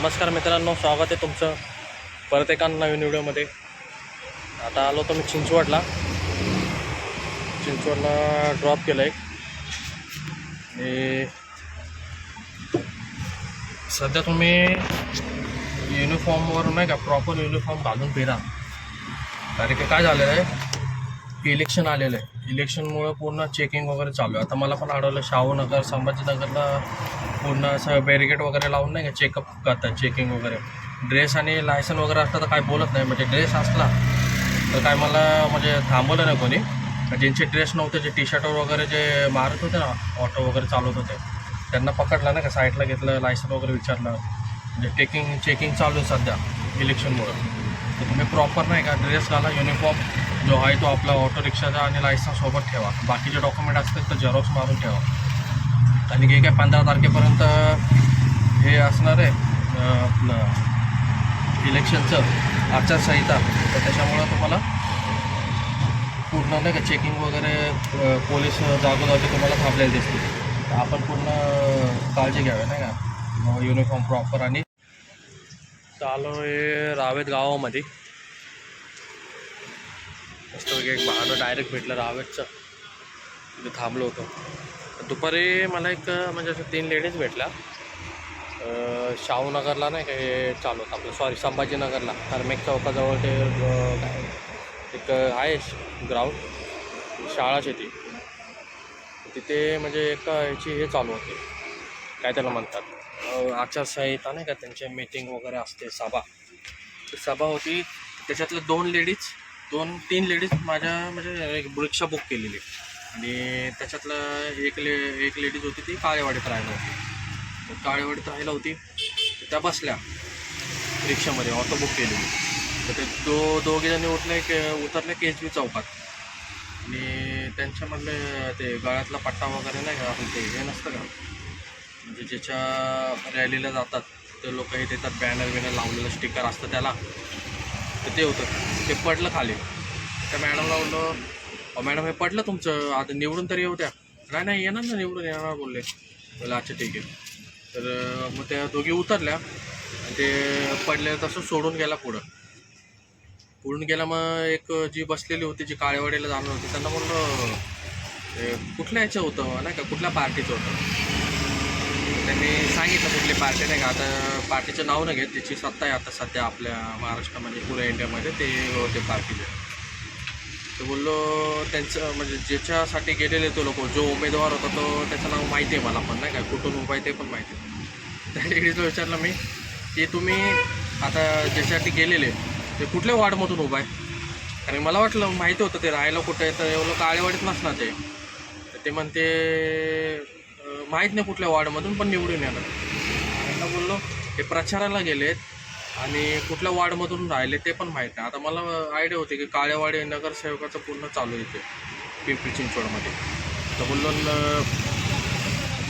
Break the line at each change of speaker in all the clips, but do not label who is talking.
नमस्कार मित्रांनो स्वागत आहे तुमचं परत एका नवीन व्हिडिओमध्ये. आता आलो तर मी चिंचवडला. चिंचवडला ड्रॉप केलं आहे आणि सध्या तुम्ही युनिफॉर्मवर नाही का प्रॉपर युनिफॉर्म घालून फिरा. कारण की काय झालेलं आहे? इलेक्शन आलेलं आहे. इलेक्शनमुळं पूर्ण चेकिंग वगैरे चालू आहे. आता मला पण आढळलं शाहूनगर संभाजीनगरला पूर्ण असं बॅरिकेड वगैरे लावून नाही का चेकअप करतात चेकिंग वगैरे. ड्रेस आणि लायसन वगैरे असलं तर काय बोलत नाही. म्हणजे ड्रेस असला तर काय मला म्हणजे थांबवलं नाही कोणी. ज्यांचे ड्रेस नव्हते जे टी शर्टवर वगैरे जे मारत होते ना ऑटो वगैरे चालवत होते त्यांना पकडलं ना का साईडला घेतलं लायसन वगैरे विचारलं. म्हणजे टेकिंग चेकिंग चालू आहे सध्या इलेक्शनमुळं. तर तुम्ही प्रॉपर नाही का ड्रेस घाला युनिफॉर्म जो आहे तो आपला ऑटो रिक्षाचा आणि लायसन्स सोबत ठेवा. बाकीचे डॉक्युमेंट असतील तर झेरॉक्स मारून ठेवा. आणि काही काय पंधरा तारखेपर्यंत हे असणार आहे आपलं इलेक्शनचं आचारसंहिता. तर त्याच्यामुळं तुम्हाला पूर्ण नाही का चेकिंग वगैरे पोलीस जागोजागी तुम्हाला थांबलेले दिसतील. आपण पूर्ण काळजी घ्यावी नाही का? युनिफॉर्म प्रॉपर आणि चालू आहे रावेत गावामध्ये. मस्तपैकी एक भाडं डायरेक्ट भेटलं रावेतचं. तिथे थांबलो होतो. दुपारी मला एक म्हणजे असं तीन लेडीज भेटल्या. शाहूनगरला नाही का हे चालू होतं आपलं. सॉरी संभाजीनगरला. कार्मेक चौकाजवळ ते काय एक आहे ग्राउंड शाळा शेती ती. तिथे म्हणजे एक ह्याची हे चालू होती. काय त्याला म्हणतात? आचारसंहिता नाही का त्यांच्या मीटिंग वगैरे असते सभा. सभा होती त्याच्यातले दोन लेडीज दोन तीन लेडीज माझ्या म्हणजे एक रिक्षा बुक केलेली. आणि त्याच्यातलं एक ले एक लेडीज होती ती काळेवाडीत राहायला होती. तर काळेवाडीत राहायला होती. त्या बसल्या रिक्षामध्ये ऑटो बुक केलेली. तर ते दो दोघे जणी उठले के उतरले के एच बी चौकात. आणि त्यांच्यामधले ते गळ्यातला पट्टा वगैरे नाही का आपण ते हे नसतं का? म्हणजे ज्याच्या रॅलीला जातात ते लोक हे देतात बॅनर बिनर लावलेलं स्टिकर असतं त्याला. तर ते होतं. ते पडलं खाली. त्या मॅडमला बोललो मॅडम हे पडलं तुमचं. आता निवडून तरी येऊ द्या. नाही नाही येणार ना निवडून येणार बोलले. बोला अच्छा ठीक आहे. तर मग त्या दोघी उतरल्या. आणि ते पडले तसं सोडून गेला पुढं. पुढून गेला मग एक जी बसलेली होती जी काळेवाडीला जाणार होती त्यांना बोललो कुठल्या याचं होतं? नाही का कुठल्या पार्टीचं होतं? त्यांनी सांगितलं कुठली पार्टी नाही का? आता पार्टीचं नाव नाही घेत त्याची सत्ता आहे आता सध्या आपल्या महाराष्ट्रामध्ये म्हणजे पुऱ्या इंडियामध्ये ते होते पार्टीचे तर बोललो त्यांचं म्हणजे ज्याच्यासाठी गेलेले तो लोक जो उमेदवार होता तो त्याचं नाव माहिती आहे मला पण नाही का? कुठून उभा आहे ते पण माहिती आहे. त्या लेडीजला विचारलं मी की तुम्ही आता ज्याच्यासाठी गेलेले ते कुठल्या वॉर्डमधून उभा आहे? कारण मला वाटलं माहिती होतं ते राहायला कुठे आहे तर एवढं काळेवाडीत नसणार ते. ते म्हणते माहीत नाही कुठल्या वार्डमधून पण निवडून येणार. त्यांना बोललो हे प्रचाराला गेलेत आणि कुठल्या वार्डमधून राहिले ते पण माहीत नाही. आता मला आयडिया होती की काळेवाडी नगरसेवकाचं पूर्ण चालू येते पिंपरी चिंचवडमध्ये. तर बोललो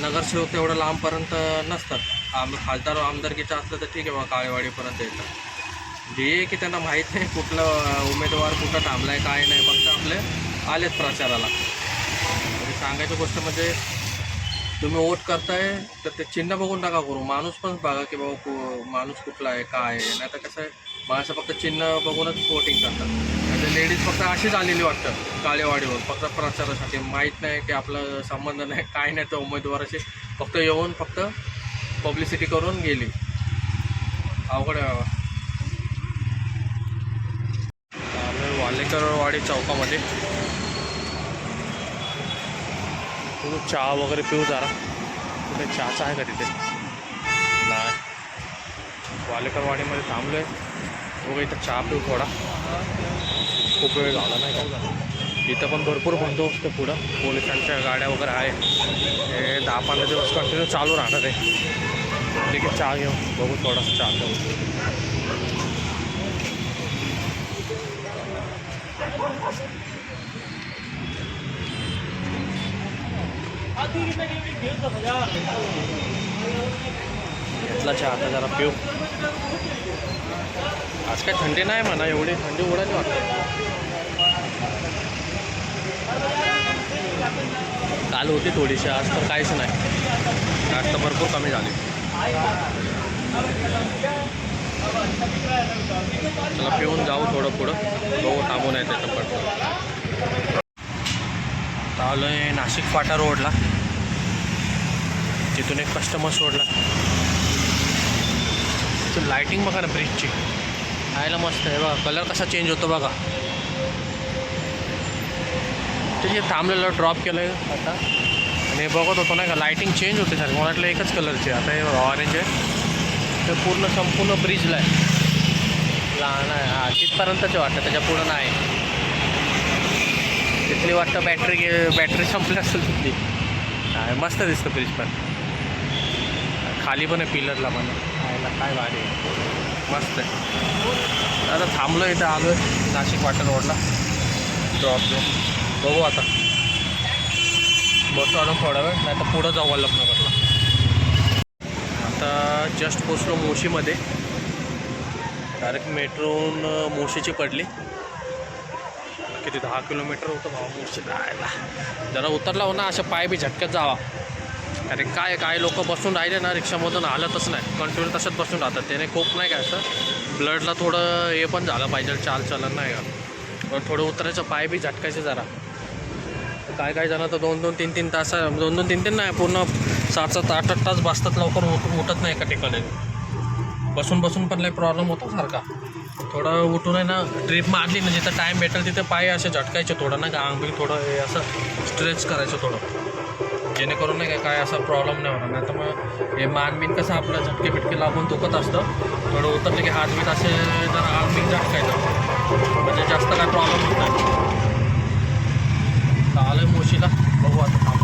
नगरसेवक तेवढं लांबपर्यंत नसतात. आम खासदार आमदारकीचं असलं तर ठीक आहे बा काळेवाडीपर्यंत येतात. जे की त्यांना माहीत नाही कुठलं उमेदवार कुठं थांबलाय काय नाही फक्त आपले आलेत प्रचाराला. सांगायची गोष्ट म्हणजे तुम्ही वोट करताय तर ते चिन्ह बघून नका करू। माणूस पण बघा की बाबा कु माणूस कुठला आहे काय आहे? नाही तर कसं आहे? माणसं फक्त चिन्ह बघूनच वोटिंग करतात. म्हणजे लेडीज फक्त अशीच आलेली वाटतं काळेवाडीवर फक्त प्रचारासाठी. माहीत नाही की आपलं संबंध नाही काय नाही त्या उमेदवाराशी. फक्त येऊन फक्त पब्लिसिटी करून गेली. अवघड आहे वालेकरवाडी चौकामध्ये तू चहा वगैरे पिऊ जरा. कुठे चहाचा आहे का तिथे? नाही. वालेकरवाडीमध्ये थांबलो आहे बघा इथं चहा पिऊ थोडा. खूप वेळ झाला नाही का? इथं पण भरपूर बंदोबस्त असतो पुढं. पोलिसांच्या गाड्या वगैरे आहे हे दहा पंधरा दिवस कंटिन्यू चालू राहणार आहे. ठीक आहे चहा घेऊ. बघू थोडासा चहा घेऊ घेतला चहा आता जरा पिऊ. आज काय थंडी नाही म्हणा एवढी थंडी उडाली वाटते. काल होती थोडीशी आज तर काहीच नाही. आज तर भरपूर कमी झाली. त्याला पिऊन जाऊ थोडं पुढं. बघू थांबून आहे त्याच्या पडतं आलो आहे नाशिक फाटा रोडला. तिथून एक कस्टमर सोडला. लाईटिंग बघा ना ब्रिजची खायला मस्त आहे बघा. कलर कसा चेंज होतो बघा. ते जे थांबलेलं ड्रॉप केलं आहे आता. आणि बघत होतो नाही का लाईटिंग चेंज होते सर मला वाटलं एकच कलरची आता हे ऑरेंज आहे. ते पूर्ण संपूर्ण ब्रिजला आहे. लहान आहे. हा तिथपर्यंतच वाटतं. त्याच्या पुढं नाही. तिथली वाटतं बॅटरी बॅटरी संपली असेल तिथली. मस्त दिसतं ब्रिज पण. खाली पण आहे पिलरला मला खायला काय भारी आहे. मस्त आहे. आता थांबलो इथं आलो आहे नाशिक वाटर रोडला ड्रॉप घेऊन. बघू आता. बसतो अजून थोडा वेळ नाही तर पुढं जाऊ वल्लभनगरला. आता जस्ट पोचलो मोशीमध्ये डायरेक्ट मेट्रोन मोशीची पडली. किती दहा किलोमीटर होतं भाऊ मोशी जायला. जरा उतरला हो ना अशा पाय बी झटक्यात जावा. अरे काय काय लोक बसून राहिले ना रिक्षामधून हालतच नाही. कंटिन्यू तसंच बसून राहतात. त्याने खूप नाही काय असं? ब्लडला थोडं हे पण झालं पाहिजे चाल चलन नाही का? थोडं उतरायचं पाय बी झटकायचे जरा. काय काय जण तर दोन दोन तीन तीन तास दोन दोन तीन तीन नाही पूर्ण सात सात आठ आठ तास बसतात लवकर उठ उठत नाही एका ठिकाणी. बसून बसून पण लई प्रॉब्लेम होतो सारखा. थोडं उठून आहे ना ट्रिप मारली ना जिथं टाईम भेटेल तिथे पाय असे झटकायचे थोडं ना गांग बी थोडं हे असं स्ट्रेच करायचं थोडं. जेणेकरून नाही का काय असा प्रॉब्लेम नाही होणार. नाही तर मग हे मान कसं आपलं झटके बिटके लागून दुखत असतं. थोडं उतरलं की हात बीत असे जरा अंग झटकायचं. म्हणजे जास्त काय प्रॉब्लेम होत नाही. आलं मोशीला बघू आता.